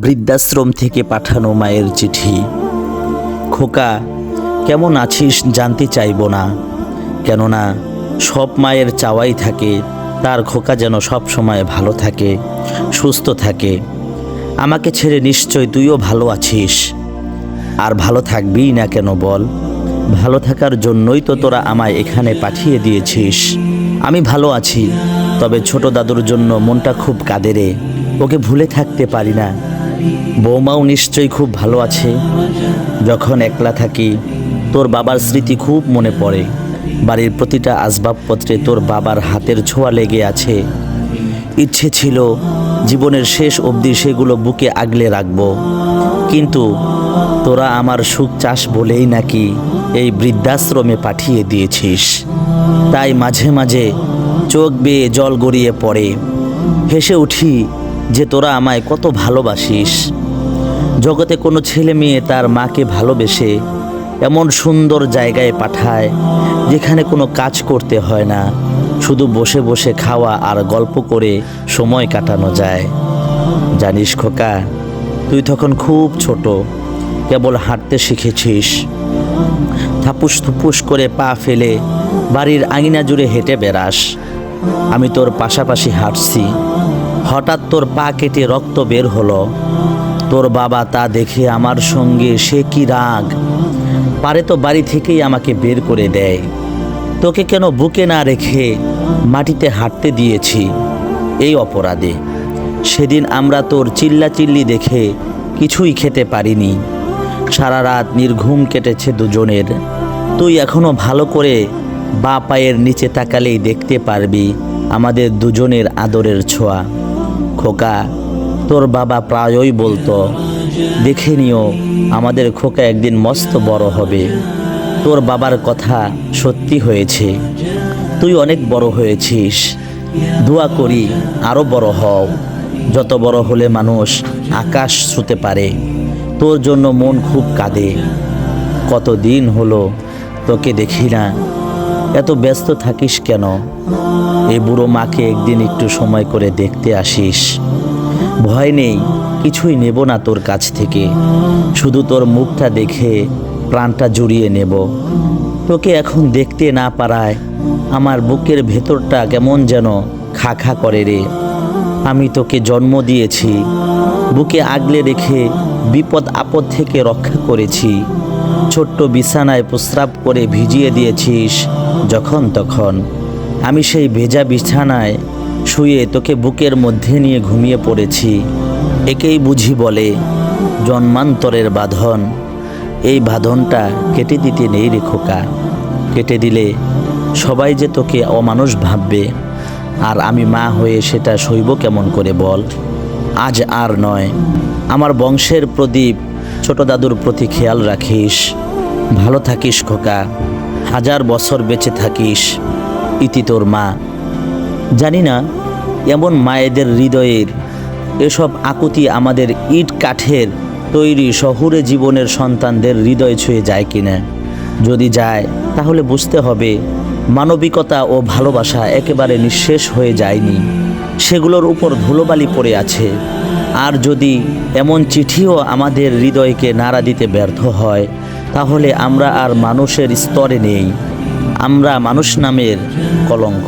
বৃদ্ধাশ্রম থেকে পাঠানো মায়ের চিঠি। খোকা, কেমন আছিস জানতে চাইব না। কেননা সব মায়ের চাওয়াই থাকে, তার খোকা যেন সব সময় ভালো থাকে, সুস্থ থাকে। আমাকে ছেড়ে নিশ্চয় তুইও ভালো আছিস। আর ভালো থাকবি না কেন বল? ভালো থাকার জন্যই তো তোরা আমায় এখানে পাঠিয়ে দিয়েছিস। আমি ভালো আছি, তবে ছোট দাদুর জন্য মনটা খুব কাঁদে রে। ওকে ভুলে থাকতে পারি না। বৌমাও নিশ্চয়ই খুব ভালো আছে। যখন একলা থাকি, তোর বাবার স্মৃতি খুব মনে পড়ে। বাড়ির প্রতিটা আসবাবপত্রে তোর বাবার হাতের ছোঁয়া লেগে আছে। ইচ্ছে ছিল জীবনের শেষ অবধি সেগুলো বুকে আগলে রাখব। কিন্তু তোরা আমার সুখ চাষ বলেই নাকি এই বৃদ্ধাশ্রমে পাঠিয়ে দিয়েছিস। তাই মাঝে মাঝে চোখ বেয়ে জল গড়িয়ে পড়ে। হেসে উঠি যে তোরা আমায় কত ভালোবাসিস। জগতে কোনো ছেলে মেয়ে তার মাকে ভালোবেসে এমন সুন্দর জায়গায় পাঠায়, যেখানে কোনো কাজ করতে হয় না, শুধু বসে বসে খাওয়া আর গল্প করে সময় কাটানো যায়। জানিস খোকা, তুই তখন খুব ছোট, কেবল হাঁটতে শিখেছিস। থাপুস থুপুস করে পা ফেলে বাড়ির আঙিনা জুড়ে হেঁটে বেড়াস। আমি তোর পাশাপাশি হাঁটছি। হঠাৎ তোর পা কেটে রক্ত বের হলো। তোর বাবা তা দেখে আমার সঙ্গে, সে কি রাগ? পারে তো বাড়ি থেকেই আমাকে বের করে দেয়। তোকে কেন বুকে না রেখে মাটিতে হাঁটতে দিয়েছি? এই অপরাধে। সেদিন আমরা তোর চিল্লাচিল্লি দেখে কিছুই খেতে পারিনি। সারা রাত নির্ঘুম কেটেছে দুজনের। তুই এখনও ভালো করে বা পায়ের নিচে তাকালেই দেখতে পারবি আমাদের দুজনের আদরের ছোঁয়া। খোকা, তোর বাবা প্রায়ই বলতো, দেখে নিও, আমাদের খোকা একদিন মস্ত বড় হবে। তোর বাবার কথা সত্যি হয়েছে। তুই অনেক বড় হয়েছিস। দোয়া করি আরও বড় হও। যত বড় হলে মানুষ আকাশ ছুতে পারে। তোর জন্য মন খুব কাঁদে। কত দিন হলো তোকে দেখি না। এত ব্যস্ত থাকিস কেন? এই বুড়ো মাকে একদিন একটু সময় করে দেখতে আসিস। ভয় নেই, কিছুই নেব না তোর কাছ থেকে। শুধু তোর মুখটা দেখে প্রাণটা জুড়িয়ে নেব। তোকে এখন দেখতে না পারায় আমার বুকের ভেতরটা কেমন যেন খা খা করে রে। আমি তোকে জন্ম দিয়েছি, বুকে আগলে রেখে বিপদ আপদ থেকে রক্ষা করেছি। ছোট্ট বিছানায় প্রস্রাব করে ভিজিয়ে দিয়েছিস যখন তখন আমি সেই ভেজা বিছানায় শুয়ে তোকে বুকের মধ্যে নিয়ে ঘুমিয়ে পড়েছি। একেই বুঝি বলে জন্মান্তরের বাঁধন। এই বাঁধনটা কেটে দিতে নেই রে খোকা। কেটে দিলে সবাই যে তোকে অমানুষ ভাববে। আর আমি মা হয়ে সেটা সইব কেমন করে বল? আজ আর নয়। আমার বংশের প্রদীপ, ছোট দাদুর প্রতি খেয়াল রাখিস। ভালো থাকিস খোকা। হাজার বছর বেঁচে থাকিস, ইতি তোর মা। জানি না, এমন মায়েদের হৃদয়ের এসব আকুতি আমাদের ইট কাঠের তৈরি শহুরে জীবনের সন্তানদের হৃদয় ছুঁয়ে যায় কিনা। যদি যায়, তাহলে বুঝতে হবে, মানবিকতা ও ভালোবাসা একেবারে নিঃশেষ হয়ে যায়নি। সেগুলোর উপর ধুলোবালি পড়ে আছে। আর যদি এমন চিঠিও আমাদের হৃদয়কে নাড়া দিতে ব্যর্থ হয় তাহলে আমরা আর মানুষের স্তরে নেই। আমরা মানুষ নামের কলঙ্ক।